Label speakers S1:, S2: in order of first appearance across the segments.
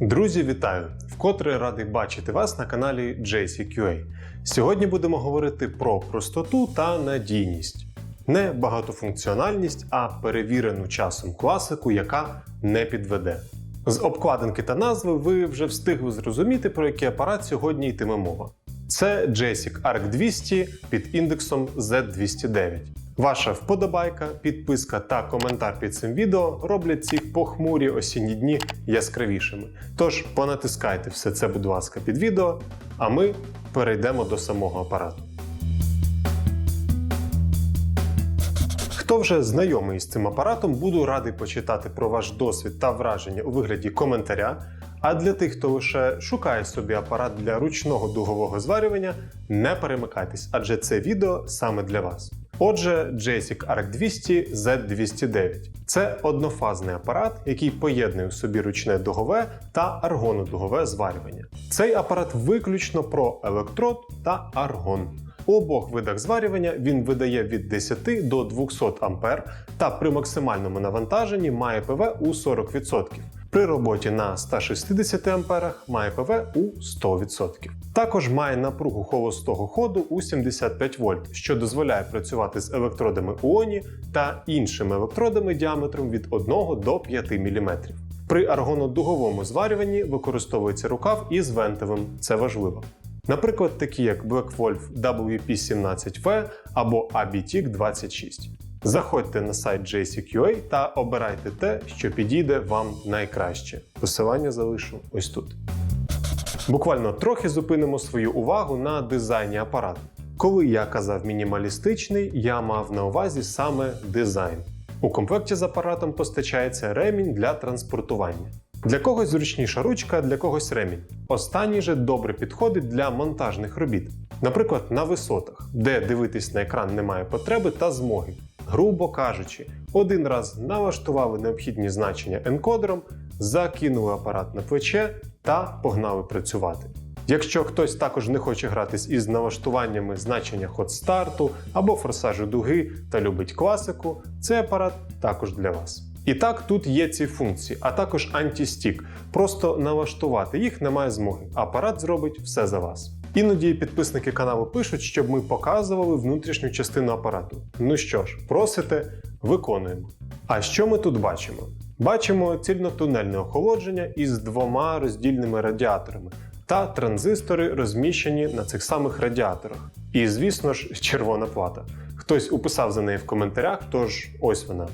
S1: Друзі, вітаю! Вкотре радий бачити вас на каналі JCQA. Сьогодні будемо говорити про простоту та надійність. Не багатофункціональність, а перевірену часом класику, яка не підведе. З обкладинки та назви ви вже встигли зрозуміти, про який апарат сьогодні йтиме мова. Це JSIC ARC 200 під індексом Z209. Ваша вподобайка, підписка та коментар під цим відео роблять ці похмурі осінні дні яскравішими. Тож понатискайте все це, будь ласка, під відео, а ми перейдемо до самого апарату. Хто вже знайомий з цим апаратом, буду радий почитати про ваш досвід та враження у вигляді коментаря. А для тих, хто лише шукає собі апарат для ручного дугового зварювання, не перемикайтесь, адже це відео саме для вас. Отже, JSIC ARC 200 Z209 це однофазний апарат, який поєднує в собі ручне дугове та аргонодугове зварювання. Цей апарат виключно про електрод та аргон. У обох видах зварювання він видає від 10 до 200 А та при максимальному навантаженні має ПВ у 40%. При роботі на 160 А має ПВ у 100%. Також має напругу холостого ходу у 75 вольт, що дозволяє працювати з електродами УОНі та іншими електродами діаметром від 1 до 5 мм. При аргонодуговому зварюванні використовується рукав із вентовим, це важливо. Наприклад, такі як Blackwolf WP17V або ABTIC 26. Заходьте на сайт JCQA та обирайте те, що підійде вам найкраще. Посилання залишу ось тут. Буквально трохи зупинимо свою увагу на дизайні апарату. Коли я казав мінімалістичний, я мав на увазі саме дизайн. У комплекті з апаратом постачається ремінь для транспортування. Для когось зручніша ручка, для когось ремінь. Останній же добре підходить для монтажних робіт, наприклад, на висотах, де дивитись на екран немає потреби та змоги. Грубо кажучи, один раз налаштували необхідні значення енкодером, закинули апарат на плече та погнали працювати. Якщо хтось також не хоче гратись із налаштуваннями значення ход старту або форсажу дуги та любить класику, цей апарат також для вас. І так, тут є ці функції, а також антістік. Просто налаштувати їх немає змоги. Апарат зробить все за вас. Іноді підписники каналу пишуть, щоб ми показували внутрішню частину апарату. Ну що ж, просите, виконуємо. А що ми тут бачимо? Бачимо цільнотунельне охолодження із двома роздільними радіаторами та транзистори розміщені на цих самих радіаторах. І, звісно ж, червона плата. Хтось уписав за неї в коментарях, тож ось вона.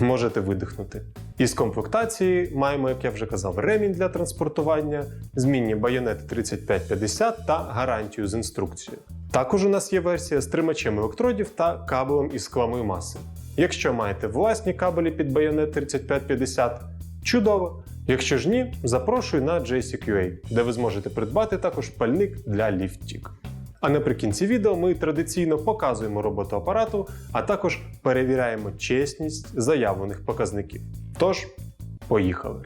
S1: Можете видихнути. Із комплектації маємо, як я вже казав, ремінь для транспортування, змінні байонети 3550 та гарантію з інструкцією. Також у нас є версія з тримачем електродів та кабелем із скламої маси. Якщо маєте власні кабелі під байонет 3550, чудово! Якщо ж ні, запрошую на JCQA, де ви зможете придбати також пальник для ліфтік. А наприкінці відео ми традиційно показуємо роботу апарату, а також перевіряємо чесність заявлених показників. Тож, поїхали!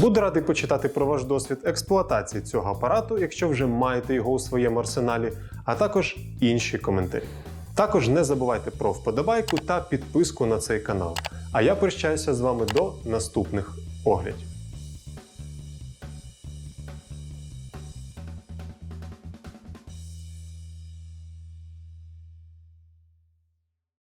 S1: Буду радий почитати про ваш досвід експлуатації цього апарату, якщо вже маєте його у своєму арсеналі, а також інші коментарі. Також не забувайте про вподобайку та підписку на цей канал. А я прощаюся з вами до наступних оглядів.